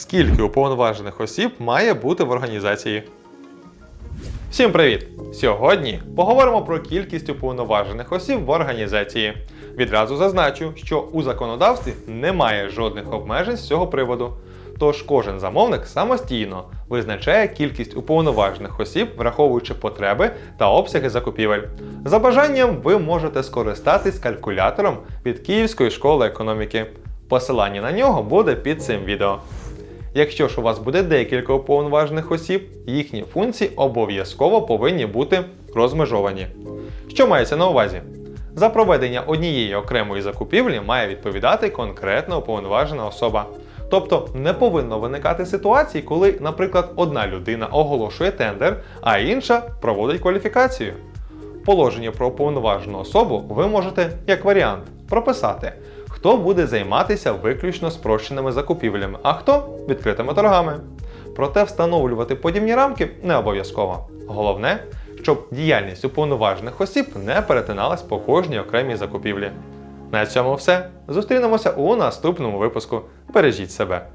Скільки уповноважених осіб має бути в організації? Всім привіт! Сьогодні поговоримо про кількість уповноважених осіб в організації. Відразу зазначу, що у законодавстві немає жодних обмежень з цього приводу. Тож кожен замовник самостійно визначає кількість уповноважених осіб, враховуючи потреби та обсяги закупівель. За бажанням ви можете скористатись калькулятором від Київської школи економіки. Посилання на нього буде під цим відео. Якщо ж у вас буде декілька уповноважених осіб, їхні функції обов'язково повинні бути розмежовані. Що мається на увазі? За проведення однієї окремої закупівлі має відповідати конкретно уповноважена особа. Тобто не повинно виникати ситуацій, коли, наприклад, одна людина оголошує тендер, а інша проводить кваліфікацію. Положення про уповноважену особу ви можете, як варіант, прописати, хто буде займатися виключно спрощеними закупівлями, а хто відкритими торгами. Проте встановлювати подібні рамки не обов'язково. Головне, щоб діяльність уповноважених осіб не перетиналась по кожній окремій закупівлі. На цьому все. Зустрінемося у наступному випуску. Бережіть себе!